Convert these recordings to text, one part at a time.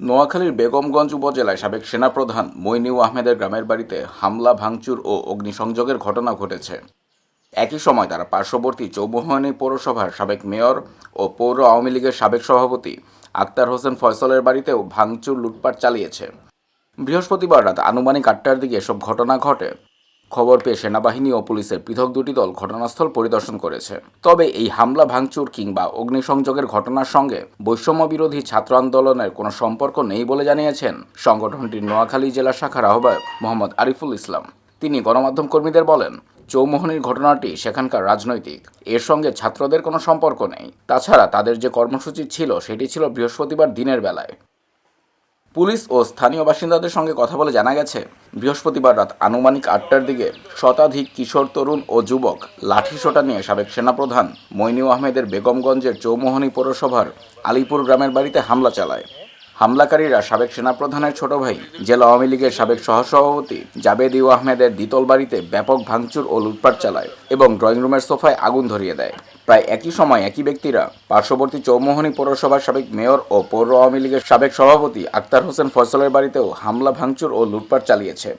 নোয়াখালীর বেগমগঞ্জ উপজেলায় সাবেক সেনাপ্রধান মইনিউ আহমেদের গ্রামের বাড়িতে হামলা, ভাঙচুর ও অগ্নিসংযোগের ঘটনা ঘটেছে। একই সময় তারা পার্শ্ববর্তী চৌমোহনী পৌরসভার সাবেক মেয়র ও পৌর আওয়ামী লীগের সাবেক সভাপতি আক্তার হোসেন ফয়সলের বাড়িতেও ভাঙচুর, লুটপাট চালিয়েছে। বৃহস্পতিবার রাত আনুমানিক আটটার দিকে এসব ঘটনা ঘটে। খবর পেয়ে সেনাবাহিনী ও পুলিশের পৃথক দুটি দল ঘটনাস্থল পরিদর্শন করেছে। তবে এই হামলা, ভাঙচুর কিংবা অগ্নিসংযোগের ঘটনার সঙ্গে বৈষম্য বিরোধী ছাত্র আন্দোলনের কোনো সম্পর্ক নেই বলে জানিয়েছেন সংগঠনটির নোয়াখালী জেলা শাখার আহ্বায়ক মোহাম্মদ আরিফুল ইসলাম। তিনি গণমাধ্যম কর্মীদের বলেন, চৌমোহনীর ঘটনাটি সেখানকার রাজনৈতিক। এর সঙ্গে ছাত্রদের কোনো সম্পর্ক নেই। তাছাড়া তাদের যে কর্মসূচি ছিল, সেটি ছিল বৃহস্পতিবার দিনের বেলায়। পুলিশ ও স্থানীয় বাসিন্দাদের সঙ্গে কথা বলে জানা গেছে, বৃহস্পতিবার রাত আনুমানিক আটটার দিকে শতাধিক কিশোর, তরুণ ও যুবক লাঠিসোটা নিয়ে সাবেক সেনাপ্রধান মইনু আহমেদের বেগমগঞ্জের চৌমোহনী পৌরসভার আলিপুর গ্রামের বাড়িতে হামলা চালায়। হামলাকারীরা সাবেক সেনাপ্রধানের ছোট ভাই, জেলা আওয়ামী লীগের সাবেক সহসভাপতি জাবেদ ইউ আহমেদের দ্বিতল বাড়িতে ব্যাপক ভাঙচুর ও লুটপাট চালায় এবং ড্রয়িং রুমের সোফায় আগুন ধরিয়ে দেয়। প্রায় একই সময় একই ব্যক্তিরা পার্শ্ববর্তী চৌমোহনী পৌরসভার সাবেক মেয়র ও পৌর আওয়ামী লীগের সাবেক সভাপতি আক্তার হোসেন ফয়সলের বাড়িতেও হামলা, ভাঙচুর ও লুটপাট চালিয়েছে।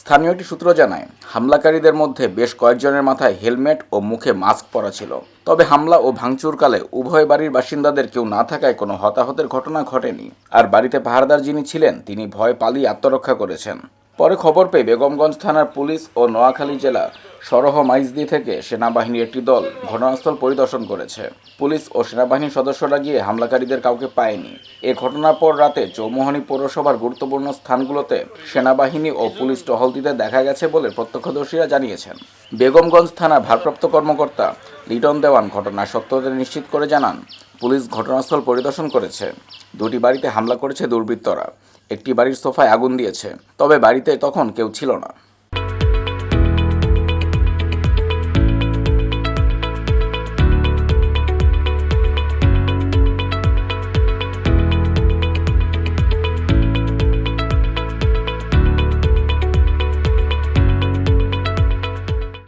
স্থানীয় একটি সূত্র জানায়, হামলাকারীদের মধ্যে বেশ কয়েকজনের মাথায় হেলমেট ও মুখে মাস্ক পরা ছিল। তবে হামলা ও ভাঙচুরকালে উভয় বাড়ির বাসিন্দাদের কেউ না থাকায় কোনো হতাহতের ঘটনা ঘটেনি। আর বাড়িতে পাহারাদার যিনি ছিলেন, তিনি ভয় পালিয়ে আত্মরক্ষা করেছেন। পরে খবর পেয়ে বেগমগঞ্জ থানার পুলিশ ও নোয়াখালী জেলা সরহ মাইজদি থেকে সেনাবাহিনীর একটি দল ঘটনাস্থল পরিদর্শন করেছে। পুলিশ ও সেনাবাহিনীর সদস্যরা গিয়ে হামলাকারীদের কাউকে পায়নি। এ ঘটনার পর রাতে চৌমোহনী পৌরসভার গুরুত্বপূর্ণ স্থানগুলোতে সেনাবাহিনী ও পুলিশ টহল দিতে দেখা গেছে বলে প্রত্যক্ষদর্শীরা জানিয়েছেন। বেগমগঞ্জ থানার ভারপ্রাপ্ত কর্মকর্তা লিটন দেওয়ান ঘটনার সত্যতা নিশ্চিত করে জানান, পুলিশ ঘটনাস্থল পরিদর্শন করেছে। দুটি বাড়িতে হামলা করেছে দুর্বৃত্তরা। একটি বাড়ির সোফায় আগুন দিয়েছে তবে বাড়িতে তখন কেউ ছিল না।